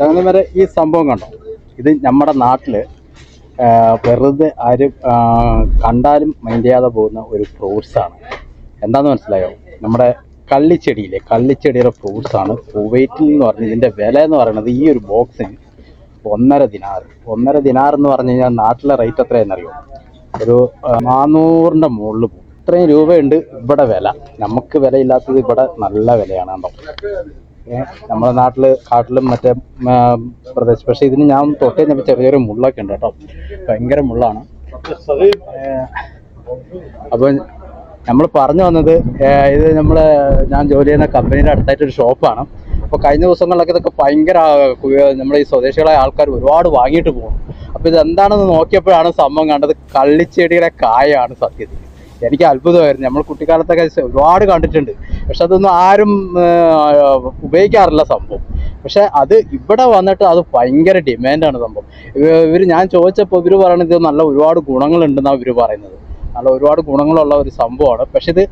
അങ്ങനെ വരെ ഈ സംഭവം കണ്ടോ. ഇത് നമ്മുടെ നാട്ടിൽ വെറുതെ ആരും കണ്ടാലും മൈൻഡ് ചെയ്യാതെ പോകുന്ന ഒരു ഫ്രൂട്ട്സ് ആണ്. എന്താന്ന് മനസ്സിലായോ? നമ്മുടെ കള്ളിച്ചെടിയിലെ കള്ളിച്ചെടിയുടെ ആണ് കുവൈറ്റിൽ എന്ന് പറഞ്ഞ ഇതിന്റെ വില എന്ന് പറയുന്നത് ഈ ഒരു ബോക്സിന് ഒന്നര ദിനാർ ഒന്നര ദിനാർ എന്ന് പറഞ്ഞു കഴിഞ്ഞാൽ നാട്ടിലെ റേറ്റ് എത്രയെന്നറിയോ ഒരു നാനൂറിന്റെ മുകളിൽ പോകും. ഇത്രയും രൂപയുണ്ട് ഇവിടെ വില. നമുക്ക് വിലയില്ലാത്തത് ഇവിടെ നല്ല വിലയാണ് കണ്ടോ? ഏ, നമ്മുടെ നാട്ടിൽ കാട്ടിലും മറ്റേ പ്രദേശം. പക്ഷേ ഇതിന് ഞാൻ തൊട്ട് കഴിഞ്ഞപ്പോൾ ചെറിയ മുള്ളൊക്കെ ഉണ്ട് കേട്ടോ. ഭയങ്കര മുള്ളാണ്. അപ്പോൾ നമ്മൾ പറഞ്ഞു വന്നത് ഇത് നമ്മൾ ഞാൻ ജോലി ചെയ്യുന്ന കമ്പനിയുടെ അടുത്തായിട്ട് ഒരു ഷോപ്പാണ്. അപ്പോൾ കഴിഞ്ഞ ദിവസങ്ങളിലൊക്കെ ഇതൊക്കെ ഭയങ്കര നമ്മുടെ ഈ സ്വദേശികളായ ആൾക്കാർ ഒരുപാട് വാങ്ങിയിട്ട് പോകും അപ്പോൾ ഇത് എന്താണെന്ന് നോക്കിയപ്പോഴാണ് സംഭവം കണ്ടത്. കള്ളിച്ചെടിയുടെ കായാണ് സത്യത്തിൽ. എനിക്ക് അത്ഭുതമായിരുന്നു. നമ്മൾ കുട്ടിക്കാലത്തൊക്കെ ഒരുപാട് കണ്ടിട്ടുണ്ട്. പക്ഷെ അതൊന്നും ആരും ഉപയോഗിക്കാറില്ല സംഭവം. പക്ഷെ അത് ഇവിടെ വന്നിട്ട് അത് ഭയങ്കര ഡിമാൻഡാണ് സംഭവം. ഇവർ ഞാൻ ചോദിച്ചപ്പോൾ ഇവർ പറയണത് നല്ല ഒരുപാട് ഗുണങ്ങളുണ്ടെന്നാണ് ഇവർ പറയുന്നത്. നല്ല ഒരുപാട് ഗുണങ്ങളുള്ള ഒരു സംഭവമാണ്. പക്ഷെ ഇത്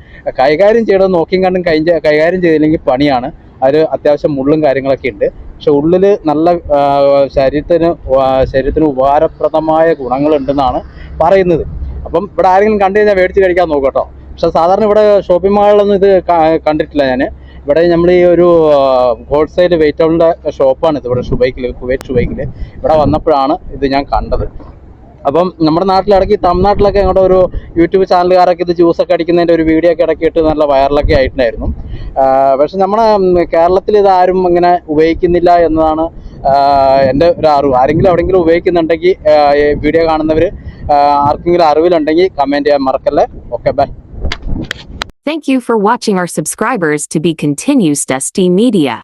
കൈകാര്യം ചെയ്യണം നോക്കിയും കണ്ടും കൈ കൈകാര്യം ചെയ്തില്ലെങ്കിൽ പണിയാണ്. അതിൽ അത്യാവശ്യം മുള്ളും കാര്യങ്ങളൊക്കെ ഉണ്ട്. പക്ഷെ ഉള്ളിൽ നല്ല ശരീരത്തിന് ശരീരത്തിന് ഉപകാരപ്രദമായ ഗുണങ്ങളുണ്ടെന്നാണ് പറയുന്നത്. അപ്പം ഇവിടെ ആരെങ്കിലും കണ്ടു കഴിഞ്ഞാൽ മേടിച്ച് കഴിക്കാൻ നോക്കട്ടോ പക്ഷെ സാധാരണ ഇവിടെ ഷോപ്പിംഗ് മാളിലൊന്നും ഇത് കണ്ടിട്ടില്ല ഞാൻ ഇവിടെ നമ്മൾ ഈ ഒരു ഹോൾസെയിൽ വെയിറ്റബിളിന്റെ ഷോപ്പാണ് ഇത് ഇവിടെ ഷുബൈക്കിൽ കുവൈറ്റ് ഷുബൈക്കിൽ ഇവിടെ വന്നപ്പോഴാണ് ഇത് ഞാൻ കണ്ടത്. അപ്പം നമ്മുടെ നാട്ടിലിടയ്ക്ക് തമിഴ്നാട്ടിലൊക്കെ ഞങ്ങളുടെ ഒരു യൂട്യൂബ് ചാനലുകാരൊക്കെ ഇത് ജ്യൂസൊക്കെ അടിക്കുന്നതിന്റെ ഒരു വീഡിയോ ഒക്കെ ഇടയ്ക്ക് ഇട്ട് നല്ല വൈറലൊക്കെ ആയിട്ടുണ്ടായിരുന്നു. പക്ഷെ നമ്മുടെ കേരളത്തിൽ ഇത് ആരും ഇങ്ങനെ ഉപയോഗിക്കുന്നില്ല എന്നതാണ് എന്റെ ഒരു അറിവ്. ആരെങ്കിലും എവിടെയെങ്കിലും ഉപയോഗിക്കുന്നുണ്ടെങ്കിൽ വീഡിയോ കാണുന്നവർ ആർക്കെങ്കിലും അറിവിലുണ്ടെങ്കിൽ കമന്റ് ചെയ്യാൻ മറക്കല്ലേ okay bye Thank you for watching our subscribers to be continues Dusty Media.